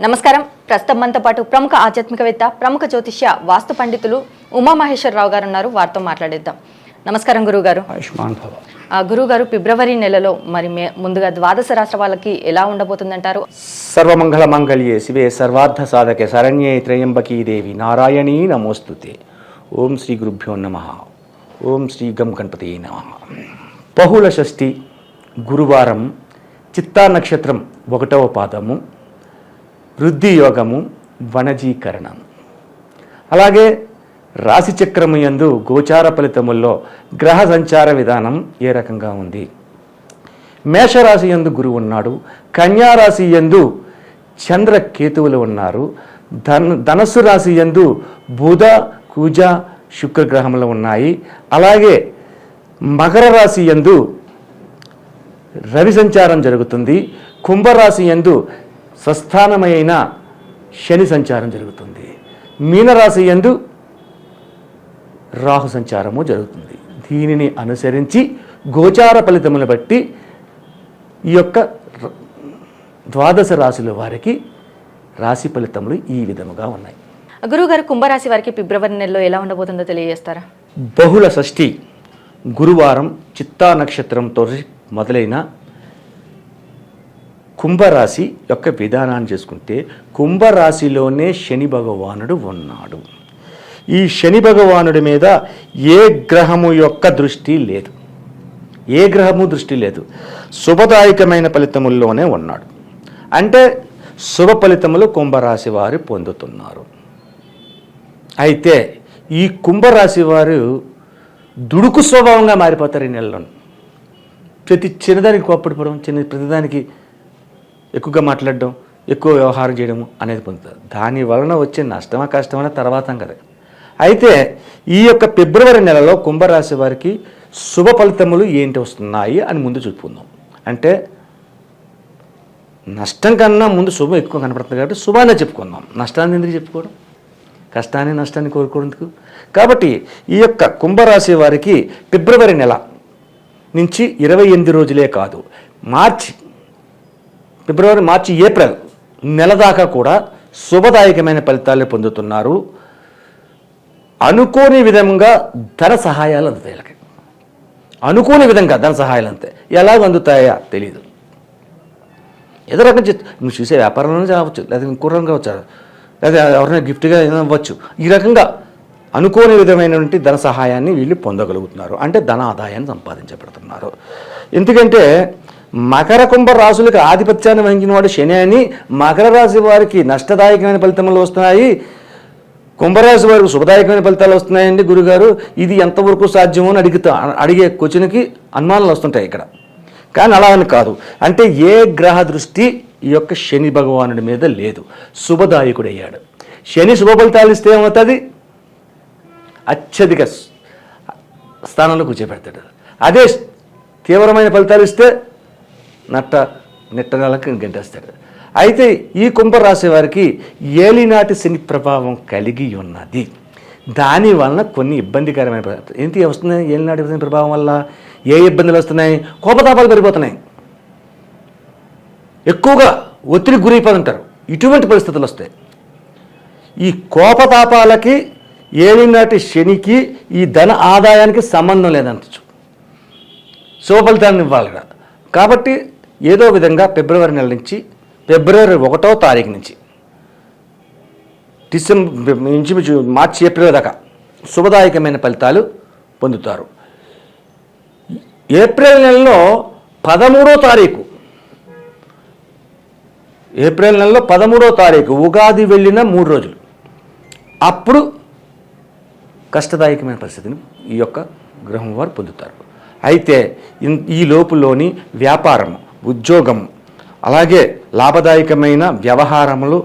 నమస్కారం. ప్రస్తుతం మనతో పాటు ప్రముఖ ఆధ్యాత్మికవేత్త ప్రముఖ జ్యోతిష్య వాస్తు పండితులు ఉమామహేశ్వరరావు గారు ఉన్నారు వారితో మాట్లాడేద్దాం. నమస్కారం గురువు గారు ఆయుష్మాన్ భవ. గురువు గారు ఫిబ్రవరి నెలలో మరి ముందుగా ద్వాదశ రాష్ట్ర వాళ్ళకి ఎలా ఉండబోతుందంటారు? సర్వమంగళ మంగళ్యే శివే సర్వార్థ సాధకే శరణ్యే త్రయంబకీ దేవి నారాయణీ నమోస్తుతే. ఓం శ్రీ గురుభ్యో నమ. ఓం శ్రీ గం గణపతి నమ. బహుళ షష్ఠి గురువారం చిత్తా నక్షత్రం ఒకటవ పాదము. వృద్ధి యోగము వనజీకరణం. అలాగే రాశిచక్రము యందు గోచార ఫలితముల్లో గ్రహ సంచార విధానం ఏ రకంగా ఉంది? మేషరాశి యందు గురువు ఉన్నాడు కన్యారాశి యందు చంద్ర కేతువులు ఉన్నారు ధన్ ధనస్సు రాశి యందు బుధ కుజ శుక్రగ్రహములు ఉన్నాయి. అలాగే మకర రాశి యందు రవి సంచారం జరుగుతుంది కుంభరాశి యందు స్వస్థానమైన శని సంచారం జరుగుతుంది. మీనరాశి యందు రాహు సంచారము జరుగుతుంది. దీనిని అనుసరించి గోచార ఫలితములను బట్టి ఈ యొక్క ద్వాదశ రాశుల వారికి రాశి ఫలితములు ఈ విధముగా ఉన్నాయి. గురువు గారు కుంభరాశి వారికి ఫిబ్రవరి నెలలో ఎలా ఉండబోతుందో తెలియజేస్తారా? బహుళ షష్ఠి గురువారం చిత్తా నక్షత్రంతో మొదలైన కుంభరాశి యొక్క విధానాన్ని చేసుకుంటే కుంభరాశిలోనే శని భగవానుడు ఉన్నాడు. ఈ శని భగవానుడి మీద ఏ గ్రహము యొక్క దృష్టి లేదు. ఏ గ్రహము దృష్టి లేదు. శుభదాయకమైన ఫలితముల్లోనే ఉన్నాడు. అంటే శుభ ఫలితములు కుంభరాశి వారు పొందుతున్నారు. అయితే ఈ కుంభరాశి వారు దుడుకు స్వభావంగా మారిపోతారు ఈ నెలలో. ప్రతి చిన్నదానికి కోప్పడిపోవడం చిన్న ప్రతిదానికి ఎక్కువగా మాట్లాడడం ఎక్కువ వ్యవహారం చేయడం అనేది పొందుతారు. దాని వలన వచ్చే నష్టమా కష్టమైన తర్వాత కదా అయితే ఈ యొక్క ఫిబ్రవరి నెలలో కుంభరాశి వారికి శుభ ఫలితములు ఏంటి వస్తున్నాయి అని ముందు చూపుకుందాం. అంటే నష్టం కన్నా ముందు శుభం ఎక్కువ కనపడుతుంది కాబట్టి శుభాన్ని చెప్పుకుందాం. నష్టాన్ని ఎందుకు చెప్పుకోవడం? కష్టాన్ని నష్టాన్ని కోరుకోవడానికి కాబట్టి ఈ యొక్క కుంభరాశి వారికి ఫిబ్రవరి నెల నుంచి ఇరవై ఎనిమిది రోజులే కాదు. మార్చి ఫిబ్రవరి మార్చి ఏప్రిల్ నెల దాకా కూడా శుభదాయకమైన ఫలితాలు పొందుతున్నారు. అనుకోని విధంగా ధన సహాయాలు అందుతాయి వీళ్ళకి. అనుకోని విధంగా ధన సహాయాలు అంతే. ఎలాగ అందుతాయా తెలియదు ఏదో రకం నువ్వు చూసే వ్యాపారంలోనే రావచ్చు లేదా ఇంకో రకంగా వచ్చారు లేదా ఎవరైనా గిఫ్ట్గా ఇవ్వచ్చు ఈ రకంగా అనుకోని విధమైనటువంటి ధన సహాయాన్ని వీళ్ళు పొందగలుగుతున్నారు. అంటే ధన ఆదాయాన్ని సంపాదించబడుతున్నారు. ఎందుకంటే మకర కుంభ రాశులకు ఆధిపత్యాన్ని వహించిన వాడు శని అని మకర రాశి వారికి నష్టదాయకమైన ఫలితములు వస్తున్నాయి. కుంభరాశి వారికి శుభదాయకమైన ఫలితాలు వస్తున్నాయండి గురుగారు. ఇది ఎంతవరకు సాధ్యమో అని అడిగితే అడిగే క్వశ్చన్కి అనుమానాలు వస్తుంటాయి ఇక్కడ. కానీ అలా అని కాదు. అంటే ఏ గ్రహ దృష్టి ఈ యొక్క శని భగవానుడి మీద లేదు. శుభదాయకుడయ్యాడు. శని శుభ ఫలితాలు ఇస్తే ఏమవుతుంది? అత్యధిక స్థానంలో కూర్చోబెడతాడు. అదే తీవ్రమైన ఫలితాలు ఇస్తే నట్ట నెట్ట నెలకు గంటేస్తాడు అయితే ఈ కుంభరాశి వారికి ఏలినాటి శని ప్రభావం కలిగి ఉన్నది. దాని వలన కొన్ని ఇబ్బందికరమైన ఏంటి వస్తున్నాయి? ఏలినాటి శని ప్రభావం వల్ల ఏ ఇబ్బందులు వస్తున్నాయి? కోపతాపాలు పెరిగిపోతున్నాయి. ఎక్కువగా ఒత్తిడి గురైపోతుంటారు. ఇటువంటి పరిస్థితులు వస్తాయి. ఈ కోపతాపాలకి ఏలినాటి శనికి ఈ ధన ఆదాయానికి సంబంధం లేదనొచ్చు శుభ ఫలితాన్ని ఇవ్వాలి కాబట్టి ఏదో విధంగా ఫిబ్రవరి నెల నుంచి ఫిబ్రవరి ఒకటో తారీఖు నుంచి డిసెంబర్ ఇంచుమించు మార్చి ఏప్రిల్ దాకా శుభదాయకమైన ఫలితాలు పొందుతారు. ఏప్రిల్ నెలలో పదమూడో తారీఖు. ఏప్రిల్ నెలలో పదమూడో తారీఖు ఉగాది వెళ్ళిన మూడు రోజులు. అప్పుడు కష్టదాయకమైన పరిస్థితిని ఈ యొక్క గ్రహం వారు పొందుతారు. అయితే ఇన్- ఈ లోపులోని వ్యాపారం ఉద్యోగం. అలాగే లాభదాయకమైన వ్యవహారములు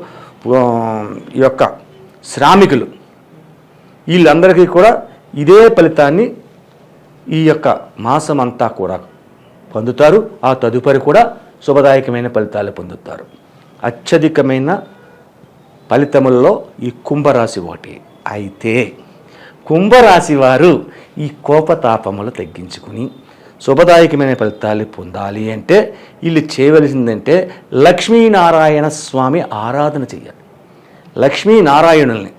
ఈ యొక్క శ్రామికులు. వీళ్ళందరికీ కూడా ఇదే ఫలితాన్ని ఈ యొక్క మాసం అంతా కూడా పొందుతారు. ఆ తదుపరి కూడా శుభదాయకమైన ఫలితాలు పొందుతారు. అత్యధికమైన ఫలితములలో ఈ కుంభరాశి ఒకటి. అయితే కుంభరాశి వారు ఈ కోపతాపములు తగ్గించుకుని శుభదాయకమైన ఫలితాలు పొందాలి అంటే వీళ్ళు చేయవలసిందంటే లక్ష్మీనారాయణ స్వామి ఆరాధన చేయాలి లక్ష్మీనారాయణుల్ని.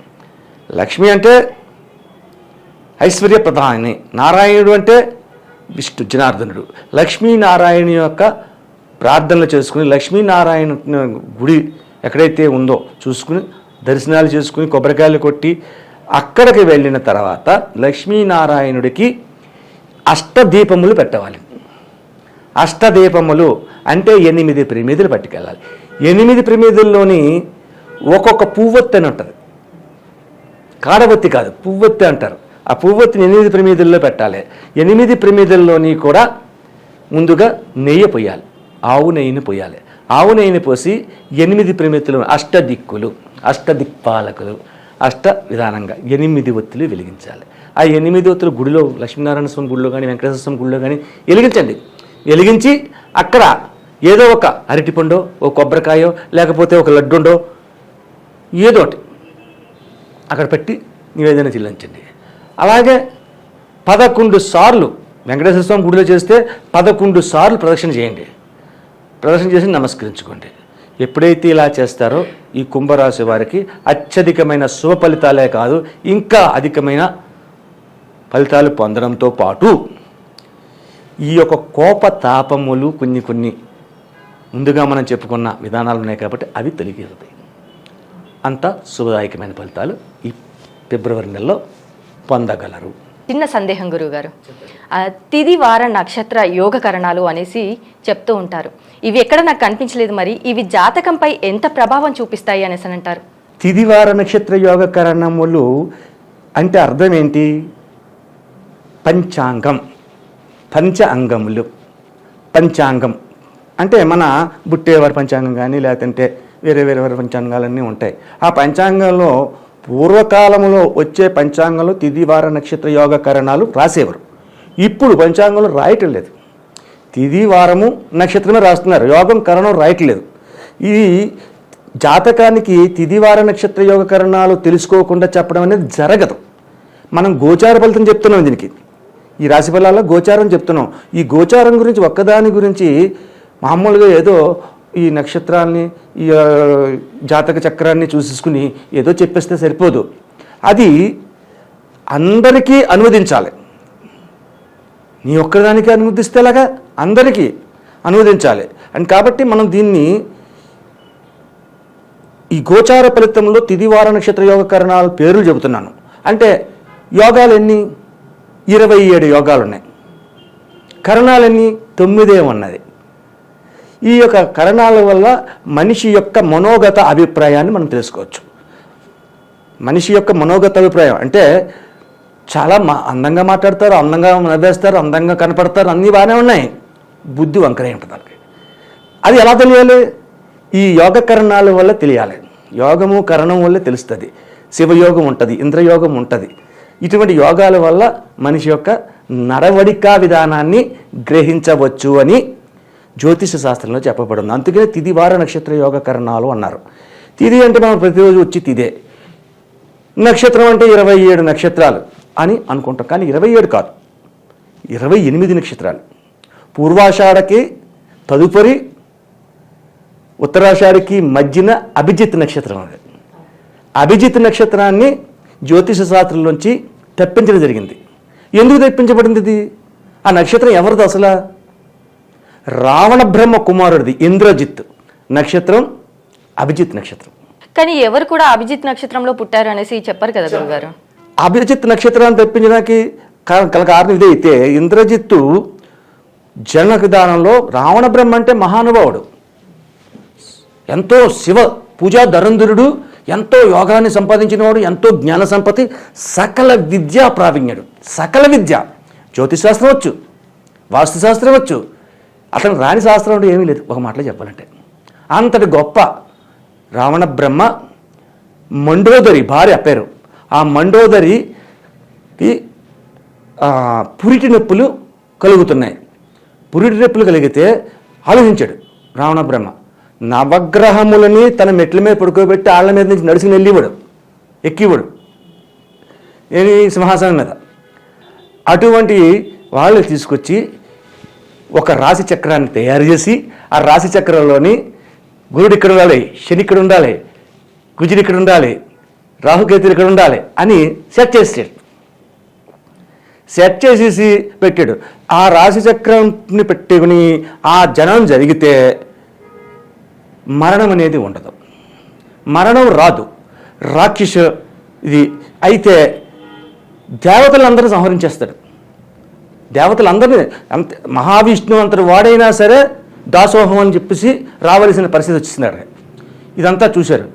లక్ష్మి అంటే ఐశ్వర్య ప్రధాని నారాయణుడు అంటే విష్ణు జనార్దనుడు. లక్ష్మీనారాయణ యొక్క ప్రార్థనలు చేసుకుని లక్ష్మీనారాయణ గుడి ఎక్కడైతే ఉందో చూసుకుని దర్శనాలు చేసుకుని కొబ్బరికాయలు కొట్టి అక్కడికి వెళ్ళిన తర్వాత లక్ష్మీనారాయణుడికి అష్టదీపములు పెట్టవాలి. అష్టదీపములు అంటే ఎనిమిది ప్రమిదులు పట్టుకెళ్ళాలి. ఎనిమిది ప్రమిదుల్లోని ఒక్కొక్క పువ్వొత్తి అని ఉంటుంది. కాడవత్తి కాదు పువ్వొత్తి అంటారు. ఆ పువ్వొత్తిని ఎనిమిది ప్రమిదుల్లో పెట్టాలి. ఎనిమిది ప్రమిదుల్లోని కూడా ముందుగా నెయ్యి పోయాలి. ఆవు నెయ్యిని పోయాలి. ఆవు నెయ్యిని పోసి ఎనిమిది ప్రమితులు అష్టదిక్కులు అష్టదిక్పాలకులు అష్ట విధానంగా ఎనిమిది ఒత్తులు వెలిగించాలి. ఆ ఎనిమిది ఒత్తులు గుడిలో లక్ష్మీనారాయణ స్వామి గుడిలో కానీ వెంకటేశ్వర స్వామి గుడిలో కానీ వెలిగించండి. వెలిగించి అక్కడ ఏదో ఒక అరటిపండో ఒక కొబ్బరికాయో లేకపోతే ఒక లడ్డుండో ఏదో ఒకటి అక్కడ పెట్టి నివేదన చెల్లించండి. అలాగే పదకొండు సార్లు వెంకటేశ్వర స్వామి గుడిలో చేస్తే పదకొండు సార్లు ప్రదక్షిణ చేయండి. ప్రదక్షిణ చేసి నమస్కరించుకోండి. ఎప్పుడైతే ఇలా చేస్తారో ఈ కుంభరాశి వారికి అత్యధికమైన శుభ ఫలితాలే కాదు ఇంకా అధికమైన ఫలితాలు పొందడంతో పాటు ఈ యొక్క కోప తాపములు కొన్ని కొన్ని ముందుగా మనం చెప్పుకున్న విధానాలు ఉన్నాయి కాబట్టి అవి తొలగిపోతాయి అంత శుభదాయకమైన ఫలితాలు ఈ ఫిబ్రవరి నెలలో పొందగలరు. చిన్న సందేహం గురువు గారు తిది వార నక్షత్ర యోగకరణాలు అనేసి చెప్తూ ఉంటారు. ఇవి ఎక్కడ నాకు కనిపించలేదు మరి ఇవి జాతకంపై ఎంత ప్రభావం చూపిస్తాయి అనేసి అని అంటారు. తిదివార నక్షత్ర యోగ కరణములు అంటే అర్థం ఏంటి? పంచాంగం పంచ అంగములు పంచాంగం. అంటే మన బుట్టేవారి పంచాంగం కానీ లేదంటే వేరే వేరే వేరే పంచాంగాలన్నీ ఉంటాయి. ఆ పంచాంగంలో పూర్వకాలంలో వచ్చే పంచాంగంలో తిదివార నక్షత్ర యోగ కరణాలు రాసేవారు. ఇప్పుడు పంచాంగంలో రాయటం లేదు. తిది వారము నక్షత్రమే రాస్తున్నారు. యోగం కరణం రాయట్లేదు ఇది జాతకానికి తిదివార నక్షత్ర యోగ కరణాలు తెలుసుకోకుండా చెప్పడం అనేది జరగదు. మనం గోచార ఫలితం చెప్తున్నాం దీనికి. ఈ రాశి ఫలాల్లో గోచారం చెప్తున్నాం. ఈ గోచారం గురించి ఒక్కదాని గురించి మామూలుగా ఏదో ఈ నక్షత్రాన్ని ఈ జాతక చక్రాన్ని చూసేసుకుని ఏదో చెప్పేస్తే సరిపోదు. అది అందరికీ అనువదించాలి. నీ ఒక్కదానికి అనువదిస్తేలాగా అందరికీ అనువదించాలి. అండ్ కాబట్టి మనం దీన్ని ఈ గోచార ఫలితంలో తిదివార నక్షత్ర యోగ కరణాల పేర్లు చెబుతున్నాను. అంటే యోగాలు ఎన్ని ఇరవై ఏడు యోగాలు ఉన్నాయి కరణాలన్నీ? తొమ్మిదే ఉన్నది. ఈ యొక్క కరణాల వల్ల మనిషి యొక్క మనోగత అభిప్రాయాన్ని మనం తెలుసుకోవచ్చు. మనిషి యొక్క మనోగత అభిప్రాయం అంటే చాలా మా అందంగా మాట్లాడతారు అందంగా నవ్వేస్తారు అందంగా కనపడతారు అన్నీ బాగానే ఉన్నాయి. బుద్ధి వంకరే ఉంటుంది వాళ్ళకి అది ఎలా తెలియాలి? ఈ యోగ కరణాల వల్ల తెలియాలి. యోగము కరణం వల్ల తెలుస్తుంది. శివయోగం ఉంటుంది ఇంద్రయోగం ఉంటుంది. ఇటువంటి యోగాల వల్ల మనిషి యొక్క నడవడికా విధానాన్ని గ్రహించవచ్చు అని జ్యోతిష శాస్త్రంలో చెప్పబడింది. అందుకనే తిదివార నక్షత్ర యోగ కరణాలు అన్నారు. తిది అంటే మనం ప్రతిరోజు వచ్చి తిదే. నక్షత్రం అంటే ఇరవై ఏడు నక్షత్రాలు. అని అనుకుంటాం. కానీ ఇరవై ఏడు కాదు. ఇరవై ఎనిమిది నక్షత్రాలు. పూర్వాషాఢకి తదుపరి ఉత్తరాషాఢకి మధ్యన అభిజిత్ నక్షత్రం అది. అభిజిత్ నక్షత్రాన్ని జ్యోతిష శాస్త్రంలోంచి తెప్పించడం జరిగింది. ఎందుకు తెప్పించబడింది ఇది? ఆ నక్షత్రం ఎవరిది అసలు? రావణ బ్రహ్మ కుమారుడిది ఇంద్రజిత్. నక్షత్రం అభిజిత్ నక్షత్రం. కానీ ఎవరు కూడా అభిజిత్ నక్షత్రంలో పుట్టారు అనేసి చెప్పారు కదా గురుగారు? అభిజిత్ నక్షత్రాన్ని తెప్పించడానికి కల కారణం ఇదే అయితే ఇంద్రజిత్తు జన్మ విధానంలో రావణ బ్రహ్మ అంటే మహానుభావుడు. ఎంతో శివ పూజా ధరంధరుడు ఎంతో యోగాన్ని సంపాదించినవాడు ఎంతో జ్ఞాన సంపత్తి సకల విద్యా ప్రావీణ్యుడు. సకల విద్య. జ్యోతిశాస్త్రం వచ్చు వాస్తుశాస్త్రం వచ్చు. అతను రాణి శాస్త్రం అంటే ఏమీ లేదు. ఒక మాటలో చెప్పాలంటే. అంతటి గొప్ప రావణ బ్రహ్మ మండోదరి భార్య పేరు ఆ మండోదరికి పురిటి నొప్పులు కలుగుతున్నాయి. పురిటి నొప్పులు కలిగితే ఆలోచించాడు రావణ బ్రహ్మ. నవగ్రహములని తన మెట్ల మీద పడుకోబెట్టి ఆళ్ళ మీద నుంచి నడిచి వెళ్ళివాడు ఎక్కివాడు. ఏది సింహాసనం మీద. అటువంటి వాళ్ళు తీసుకొచ్చి ఒక రాశి చక్రాన్ని తయారు చేసి ఆ రాశి చక్రంలోని గురుడు ఇక్కడ ఉండాలి శని ఇక్కడ ఉండాలి కుజుడు ఇక్కడ ఉండాలి రాహుకేతులు ఇక్కడ ఉండాలి అని సెట్ చేసాడు సెట్ చేసేసి పెట్టాడు. ఆ రాశి చక్రంని పెట్టుకుని ఆ జనం జరిగితే మరణం అనేది ఉండదు. మరణం రాదు. రాక్షస ఇది. అయితే దేవతలందరూ సంహరించేస్తాడు దేవతలందరినీ అంత మహావిష్ణువు అంతటి వాడైనా సరే దాసోహం అని చెప్పేసి రావలసిన పరిస్థితి వచ్చింది ఇదంతా చూశారు.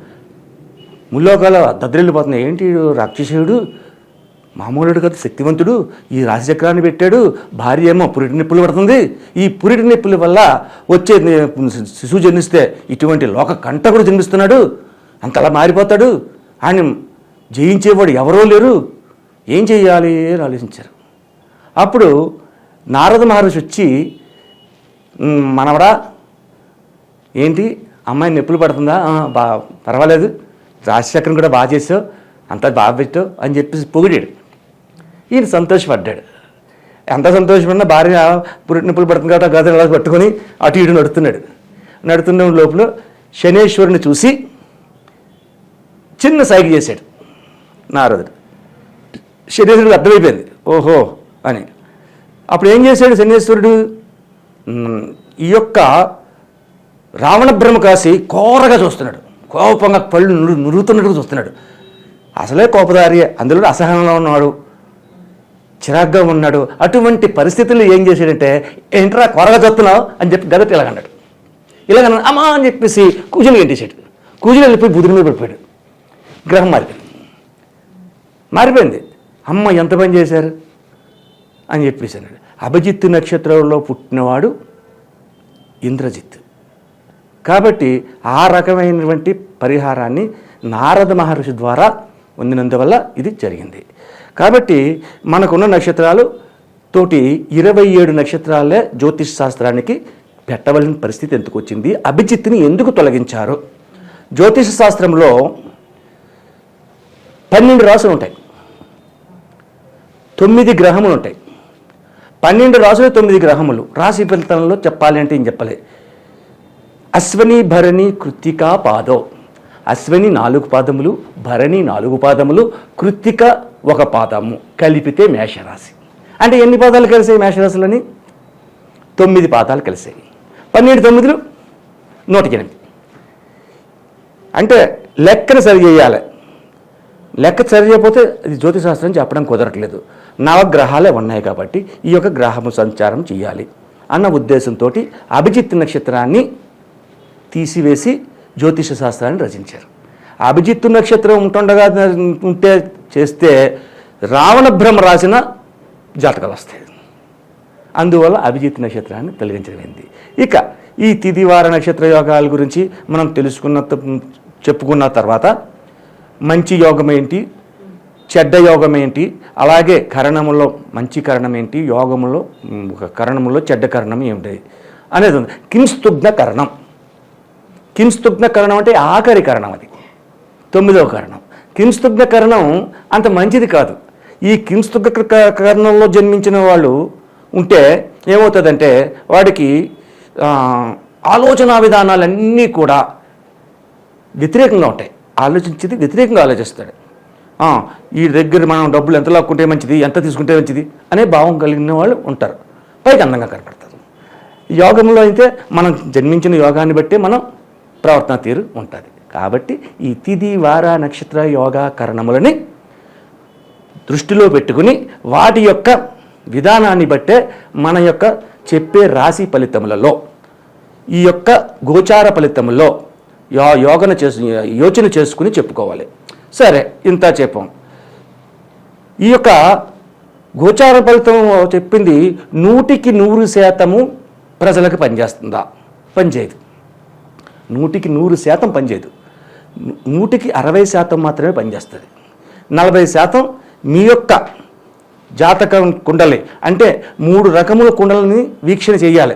ముల్లోకాల దద్దరిల్లిపోతున్నాయి. ఏంటి రాక్షసుడు? మామూలుడు కదా శక్తివంతుడు. ఈ రాశిచక్రాన్ని పెట్టాడు. భార్య ఏమో పురిటి నొప్పులు పడుతుంది. ఈ పురిటి నొప్పుల వల్ల వచ్చే శిశువు జన్మిస్తే ఇటువంటి లోక కూడా జన్మిస్తున్నాడు. అంతలా మారిపోతాడు. ఆయన జయించేవాడు ఎవరో లేరు. ఏం చేయాలి అని ఆలోచించారు. అప్పుడు నారద మహర్షి వచ్చి మనవడా ఏంటి? అమ్మాయి నొప్పులు పడుతుందా? బా పర్వాలేదు. రాజశేఖరం కూడా బాగా చేసావు అంతా బాగా పెట్టావు అని చెప్పేసి పొగిడాడు. ఈయన సంతోషపడ్డాడు. ఎంత సంతోషపడినా భార్య పురిటి నొప్పులు పడుతుంది కాబట్టి గద అలా పట్టుకొని అటు ఇటు నడుతున్నాడు నడుతున్న లోపల శనేశ్వరుని చూసి చిన్న సైగ చేశాడు నారదుడు. శనేశ్వరుడు అర్థమైపోయింది. ఓహో అని. అప్పుడు ఏం చేశాడు శనేశ్వరుడు? ఈ యొక్క రావణ బ్రహ్మ కాసి కోరగా చూస్తున్నాడు. కోపంగా పళ్ళు నురు నురుగుతున్నట్టుగా చూస్తున్నాడు. అసలే కోపదారి అందులో అసహనంలో ఉన్నాడు. చిరాగ్గా ఉన్నాడు. అటువంటి పరిస్థితుల్లో ఏం చేశాడంటే ఏంట్రా కొరగా చూస్తున్నావు? అని చెప్పి గదట ఇలాగన్నాడు. ఇలాగ అమ్మా అని చెప్పేసి కూజులు గంటేశాడు. కూజులు వెళ్ళిపోయి బుధుడి మీద పడిపోయాడు. గ్రహం మారిపోయింది. మారిపోయింది. అమ్మ ఎంత పని చేశారు? అని చెప్పేసి అన్నాడు. అభిజిత్ నక్షత్రంలో పుట్టినవాడు ఇంద్రజిత్ కాబట్టి ఆ రకమైనటువంటి పరిహారాన్ని నారద మహర్షి ద్వారా పొందినందువల్ల ఇది జరిగింది. కాబట్టి మనకున్న నక్షత్రాలు తోటి ఇరవై ఏడు నక్షత్రాలే జ్యోతిష్ శాస్త్రానికి పెట్టవలసిన పరిస్థితి ఎందుకు వచ్చింది? అభిజిత్ని ఎందుకు తొలగించారు? జ్యోతిష శాస్త్రంలో పన్నెండు రాసులు ఉంటాయి. తొమ్మిది గ్రహములు ఉంటాయి. పన్నెండు రాసులు తొమ్మిది గ్రహములు. రాశి ఫలితంలో చెప్పాలి అంటే ఏం చెప్పలే? అశ్వని భరణి కృత్తికా పాదో. అశ్వని నాలుగు పాదములు భరణి నాలుగు పాదములు కృత్తిక ఒక పాదము కలిపితే మేషరాశి. అంటే ఎన్ని పాదాలు కలిసాయి మేషరాశులని? తొమ్మిది పాదాలు కలిసాయి. పన్నెండు తొమ్మిదిలు? నూట ఎనిమిది. అంటే లెక్కను సరి చేయాలి. లెక్క సరి చేయకపోతే అది జ్యోతిశాస్త్రం చెప్పడం కుదరట్లేదు. నవగ్రహాలే ఉన్నాయి కాబట్టి ఈ యొక్క గ్రహము సంచారం చేయాలి అన్న ఉద్దేశంతో అభిజిత్ నక్షత్రాన్ని తీసివేసి జ్యోతిష శాస్త్రాన్ని రచించారు. అభిజిత్తు నక్షత్రం ఉంటుండగా ఉంటే చేస్తే రావణ భ్రమ రాసిన జాతకాలు వస్తాయి. అందువల్ల అభిజిత్ నక్షత్రాన్ని తొలగించడమైంది ఇక ఈ తిదివార నక్షత్ర యోగాల గురించి మనం తెలుసుకున్న చెప్పుకున్న తర్వాత మంచి యోగం ఏంటి? చెడ్డ యోగం ఏంటి? అలాగే కరణములో మంచి కరణం ఏంటి? యోగములో కరణంలో ఒక కరణములో చెడ్డ కరణం ఏమిటి? అనేది ఉంది. కింస్తుగ్న కరణం. కింస్తుగ్న కరణం అంటే ఆఖరి కరణం అది. తొమ్మిదవ కరణం. కింస్తుగ్న కరణం అంత మంచిది కాదు. ఈ కింస్తుగ్న క- కరణంలో జన్మించిన వాళ్ళు ఉంటే ఏమవుతుందంటే వాడికి ఆలోచన విధానాలన్నీ కూడా వ్యతిరేకంగా ఉంటాయి. ఆలోచించేది వ్యతిరేకంగా ఆలోచిస్తాడు. ఈ దగ్గర మనం డబ్బులు ఎంత లాక్కుంటే మంచిది ఎంత తీసుకుంటే మంచిది అనే భావం కలిగిన వాళ్ళు ఉంటారు. పైకి అందంగా కనపడతారు. యోగంలో అయితే మనం జన్మించిన యోగాన్ని బట్టి మనం ప్రవర్తన తీరు ఉంటుంది. కాబట్టి ఈ తిది వార నక్షత్ర యోగా కరణములని దృష్టిలో పెట్టుకుని వాటి యొక్క విధానాన్ని బట్టే మన యొక్క చెప్పే రాశి ఫలితములలో ఈ యొక్క గోచార ఫలితములో యో యోగన చేసు యోచన చేసుకుని చెప్పుకోవాలి. సరే ఇంత చెప్పాం. ఈ యొక్క గోచార ఫలితం చెప్పింది నూటికి నూరు శాతము ప్రజలకు పనిచేస్తుందా? పనిచేయదు. నూటికి నూరు శాతం పనిచేయదు. నూటికి అరవై శాతం మాత్రమే పనిచేస్తుంది. నలభై శాతం మీ యొక్క జాతకం కుండలి. అంటే మూడు రకముల కుండలని వీక్షణ చేయాలి.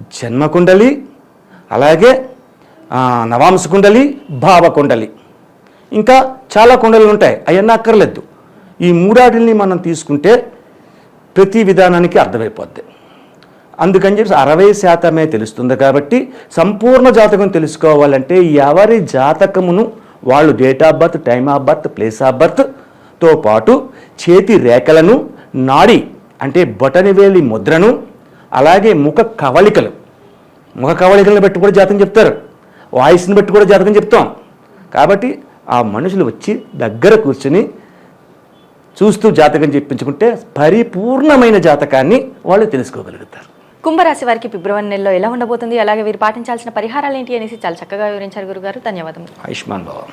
జన్మ కుండలి అలాగే నవాంశ కుండలి భావ కుండలి. ఇంకా చాలా కుండలు ఉంటాయి. అవన్నీ అక్కర్లేదు. ఈ మూడాటిని మనం తీసుకుంటే ప్రతి విధానానికి అర్థమైపోద్ది. అందుకని చెప్పి అరవై శాతమే తెలుస్తుంది కాబట్టి సంపూర్ణ జాతకం తెలుసుకోవాలంటే ఎవరి జాతకమును వాళ్ళు date of birth time of birth place of బర్త్తో పాటు చేతి రేఖలను నాడి అంటే బొటనివేలి ముద్రను అలాగే ముఖ కవళికలు. ముఖ కవళికలను బట్టి కూడా జాతకం చెప్తారు. వాయిస్ని బట్టి కూడా జాతకం చెప్తాం. కాబట్టి ఆ మనుషులు వచ్చి దగ్గర కూర్చుని చూస్తూ జాతకం చెప్పించుకుంటే పరిపూర్ణమైన జాతకాన్ని వాళ్ళు తెలుసుకోగలుగుతారు. కుంభరాశి వారికి ఫిబ్రవరి నెలలో ఎలా ఉండబోతుంది? అలాగే వీరు పాటించాల్సిన పరిహారాలు ఏంటి అనేసి చాలా చక్కగా వివరించారు గురుగారు. ధన్యవాదం ఆయుష్మాన్ బాబా